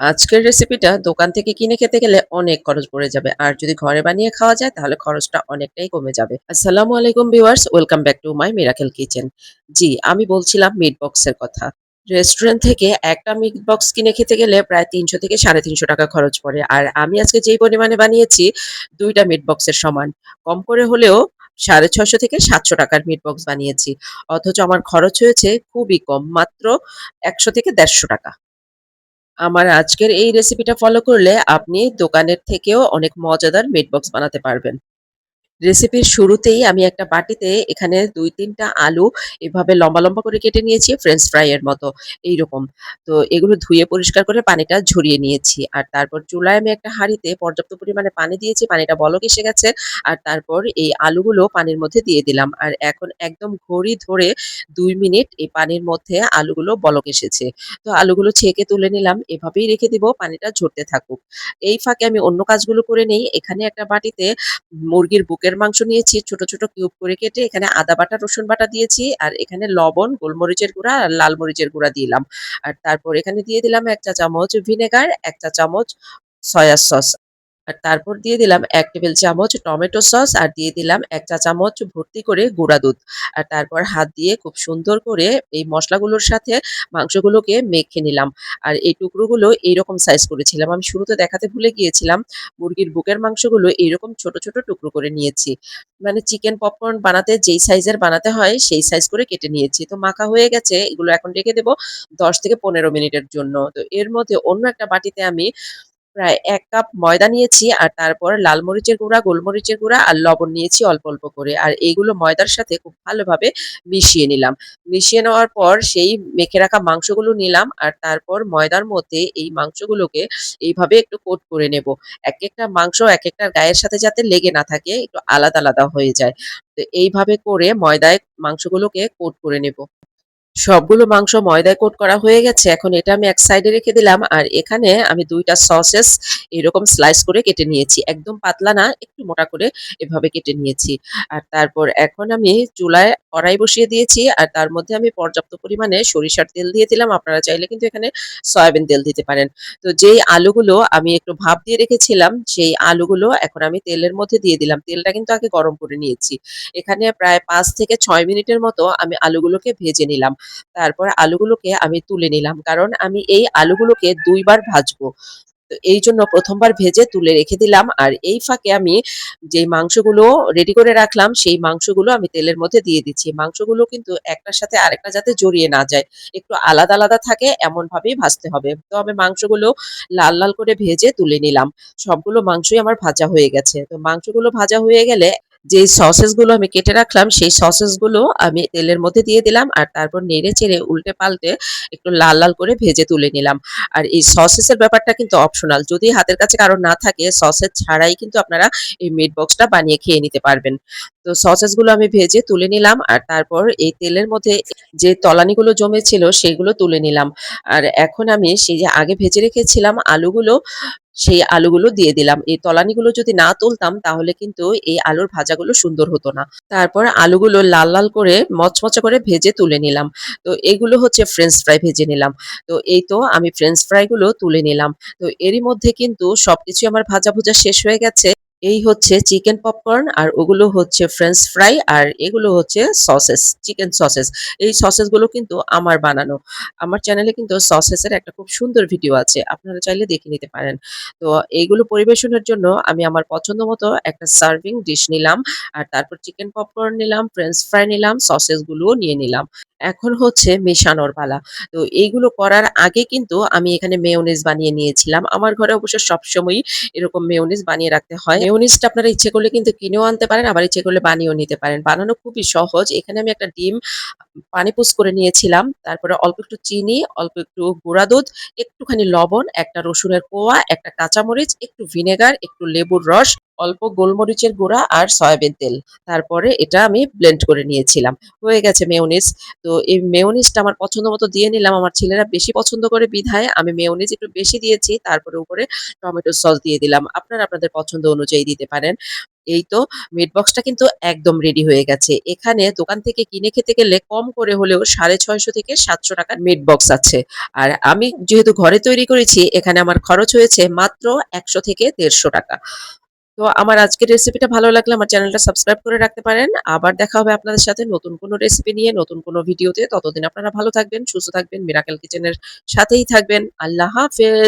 আজকের রেসিপিটা দোকান থেকে কিনে খেতে গেলে অনেক খরচ পড়ে যাবে। আর যদি ঘরে বানিয়ে খাওয়া যায় তাহলে খরচটা অনেকটাই কমে যাবে। আসসালামু আলাইকুম viewers, welcome back to my miracle kitchen. জি, আমি বলছিলাম মিট বক্সের কথা। রেস্টুরেন্ট থেকে একটা মিট বক্স কিনে খেতে গেলে প্রায় ৩০০ থেকে ৳৩৫০ টাকা খরচ পড়ে। আর আমি আজকে যেই পরিমাণে বানিয়েছি ২ টা মিট বক্সের সমান। কম করে হলেও ৳৬৫০ থেকে সাতশো টাকার মিট বক্স বানিয়েছি। অথচ আমার খরচ হয়েছে খুবই কম, মাত্র একশো থেকে দেড়শো টাকা। আমার আজকের এই রেসিপিটা ফলো করলে আপনি দোকানের থেকেও অনেক মজাদার মিট বক্স বানাতে পারবেন। রেসিপির শুরুতেই আমি একটা বাটিতে এখানে দুই তিনটা আলু এভাবে লম্বা, লম্বা করে কেটে নিয়েছি ফ্রেঞ্চ ফ্রাই এর মতো এইরকম। তো এগুলো ধুয়ে পরিষ্কার করে পানিটা ঝরিয়ে নিয়েছি। আর তারপর চুলায় আমি একটা হাঁড়িতে পর্যাপ্ত পরিমাণে পানি দিয়েছি, পানিটা বলক এসে গেছে। আর তারপর এই আলুগুলো পানির মধ্যে দিয়ে দিলাম। আর এখন একদম ঘড়ি ধরে দুই মিনিট এই পানির মধ্যে আলুগুলো বলক এসেছে। তো আলুগুলো ছেঁকে তুলে নিলাম। এভাবেই রেখে দিব, পানিটা ঝরতে থাকুক। এই ফাঁকে আমি অন্য কাজগুলো করে নেই। এখানে একটা বাটিতে মুরগির বুকের মাংস নিয়েছি ছোট, ছোট কিউব করে কেটে এখানে আদা বাটা, রসুন বাটা দিয়েছি। আর এখানে লবণ, গোলমরিচের গুঁড়া আর লাল মরিচের গুঁড়া দিলাম। আর তারপর এখানে দিয়ে দিলাম ১ চা চামচ ভিনেগার, ১ চা চামচ সয়া সস। আর তারপর দিয়ে দিলাম এক টেবিল চামচ টমেটো সস আর দিয়ে দিলাম ১ চা চামচ ভর্তি করে গুঁড়া দুধ। আর তারপর হাত দিয়ে খুব সুন্দর করে এই মশলাগুলোর সাথে মাংসগুলোকে মেখে নিলাম। আর এই টুকরোগুলো এইরকম সাইজ করেছিলাম। আমি শুরুতে দেখাতে ভুলে গিয়েছিলাম। মুরগির বুকের মাংসগুলো এইরকম ছোট, ছোট টুকরো করে নিয়েছি। মানে চিকেন পপকর্ন বানাতে যেই সাইজের বানাতে হয় সেই সাইজ করে কেটে নিয়েছি। তো মাখা হয়ে গেছে। এগুলো এখন রেখে দেব ১০ থেকে ১৫ মিনিটের জন্য। তো এর মধ্যে অন্য একটা বাটিতে আমি প্রায় এক কাপ ময়দা নিয়েছি আর তারপর লাল মরিচের গুঁড়া, গোলমরিচের গুঁড়া আর লবণ নিয়েছি অল্প, অল্প করে। আর এইগুলো ময়দার সাথে খুব ভালোভাবে মিশিয়ে নিলাম। মিশিয়ে নেওয়ার পর সেই মেখে রাখা মাংসগুলো নিলাম আর তারপর ময়দার মধ্যে এই মাংসগুলোকে এইভাবে একটু কোট করে নেব। এক একটা মাংস এক একটা গায়ের সাথে যাতে লেগে না থাকে, একটু আলাদা, আলাদা হয়ে যায়। তো এইভাবে করে ময়দায় মাংসগুলোকে কোট করে নেব। সবগুলো মাংস ময়দায় কোট করা হয়ে গেছে। এখন এটা আমি এক সাইডে রেখে দিলাম। আর এখানে আমি দুইটা সসেস এরকম স্লাইস করে কেটে নিয়েছি। একদম পাতলা না, একটু মোটা করে এভাবে কেটে নিয়েছি। আর তারপর এখন আমি চুলায় কড়াই বসিয়ে দিয়েছি। আর তার মধ্যে আমি পর্যাপ্ত পরিমাণে সরিষার তেল দিয়ে দিলাম। আপনারা চাইলে কিন্তু এখানে সয়াবিন তেল দিতে পারেন। তো যেই আলুগুলো আমি একটু ভাপ দিয়ে রেখেছিলাম, সেই আলুগুলো এখন আমি তেলের মধ্যে দিয়ে দিলাম। তেলটা কিন্তু আগে গরম করে নিয়েছি। এখানে প্রায় পাঁচ থেকে ছয় মিনিটের মতো আমি আলুগুলোকে ভেজে নিলাম। তারপর আলুগুলোকে আমি তুলে নিলাম। কারণ আমি এই আলুগুলোকে দুইবার ভাজবো। তো এইজন্য ১ম বার ভেজে তুলে রেখে দিলাম। আর এই ফাঁকে আমি যেই মাংসগুলো রেডি করে রাখলাম, সেই মাংসগুলো আমি তেলের মধ্যে দিয়ে দিচ্ছি। মাংসগুলো কিন্তু একটার সাথে আরেকটা যাতে জড়িয়ে না যায়। একটু আলাদা, আলাদা থাকে এমনভাবেই ভাজতে হবে। তো আমি মাংসগুলো লাল, লাল করে ভেজে তুলে নিলাম। সবগুলো মাংসই আমার ভাজা হয়ে গেছে। তো মাংসগুলো ভাজা হয়ে গেলে যেই সসেসগুলো আমি কেটে রাখলাম, সেই সসেসগুলো আমি তেলের মধ্যে দিয়ে দিলাম। আর তারপর নেড়ে-চেড়ে উল্টে-পাল্টে একটু লাল, লাল করে ভেজে তুলে নিলাম। আর এই সসেস এর ব্যাপারটা কিন্তু অপশনাল। যদি হাতের কাছে কারও না থাকে, সসেস ছাড়াই কিন্তু আপনারা এই মিট বক্সটা বানিয়ে খেয়ে নিতে পারবেন। তো সসেসগুলো আমি ভেজে তুলে নিলাম। আর তারপর এই তেলের মধ্যে যে তলানিগুলো জমেছিল, সেগুলো তুলে নিলাম। আর এখন আমি সেই যে আগে ভেজে রেখেছিলাম আলুগুলো, সেই আলুগুলো দিয়ে দিলাম। এই তলানিগুলো যদি না তুলতাম তাহলে কিন্তু এই আলুর ভাজাগুলো সুন্দর হতো না। তারপর আলুগুলো লাল, লাল করে মচমচা করে ভেজে তুলে নিলাম। তো এগুলো হচ্ছে ফ্রেঞ্চ ফ্রাই ভেজে নিলাম। তো এই তো আমি ফ্রেঞ্চ ফ্রাইগুলো তুলে নিলাম। তো এরই মধ্যে কিন্তু সবকিছু আমার ভাজা-ভুজা শেষ হয়ে গেছে। এই হচ্ছে চিকেন পপকর্ন আর ওগুলো হচ্ছে ফ্রেঞ্চ ফ্রাই আর এগুলো হচ্ছে সসেস, চিকেন সসেস। এই সসেসগুলো কিন্তু আমার বানানো। আমার চ্যানেলে কিন্তু সসেস এর একটা খুব সুন্দর ভিডিও আছে। আপনারা চাইলে দেখে নিতে পারেন। তো এইগুলো পরিবেশনের জন্য আমি আমার পছন্দ মতো একটা সার্ভিং ডিশ নিলাম। আর তারপর চিকেন পপকর্ন নিলাম, ফ্রেঞ্চ ফ্রাই নিলাম, সসেস গুলোও নিয়ে নিলাম। এখন হচ্ছে মেশানোর পালা। তো এইগুলো করার আগে কিন্তু আমি এখানে মেয়োনিজ বানিয়ে নিয়েছিলাম। আমার ঘরে অবশ্য সবসময়ই এরকম মেয়োনিজ বানিয়ে রাখতে হয়। মেয়োনিজটা আপনারা ইচ্ছে করলে কিন্তু কিনেও আনতে পারেন, আবার ইচ্ছে করলে বানিয়েও নিতে পারেন। বানানো খুবই সহজ। এখানে আমি একটা ডিম পানি পুশ করে নিয়েছিলাম। তারপরে অল্প একটু চিনি, অল্প একটু গুঁড়া দুধ, একটুখানি লবণ, একটা রসুনের কোয়া, একটা কাঁচামরিচ, একটু ভিনেগার, একটু লেবুর রস, অল্প গোলমরিচের গুঁড়া আর সয়াবিন তেল। তারপরে এটা আমি ব্লেন্ড করে নিয়েছিলাম। হয়ে গেছে মেয়োনিজ। তো এই মেয়োনিজটা আমার পছন্দ মতো দিয়ে নিলাম। আমার ছেলেরা বেশি পছন্দ করে বিধায় আমি মেয়োনিজ একটু বেশি দিয়েছি। তারপরে উপরে টমেটো সস দিয়ে দিলাম। আপনারা আপনাদের পছন্দ অনুযায়ী দিতে পারেন। এই তো মিট বক্সটা কিন্তু একদম রেডি হয়ে গেছে। এখানে দোকান থেকে কিনে খেতে গেলে কম করে হলেও 650 থেকে 700 টাকার মিট বক্স আছে। আর আমি যেহেতু ঘরে তৈরি করেছি, এখানে আমার খরচ হয়েছে মাত্র 100 থেকে 150 টাকা। তো আমার আজকের রেসিপিটা ভালো লাগলে আমার চ্যানেলটা সাবস্ক্রাইব করে রাখতে পারেন। আবার দেখা হবে আপনাদের সাথে নতুন কোনো রেসিপি নিয়ে নতুন কোনো ভিডিওতে। ততদিন আপনারা ভালো থাকবেন, সুস্থ থাকবেন, মিরাকেল কিচেনের সাথেই থাকবেন। আল্লাহ হাফেজ।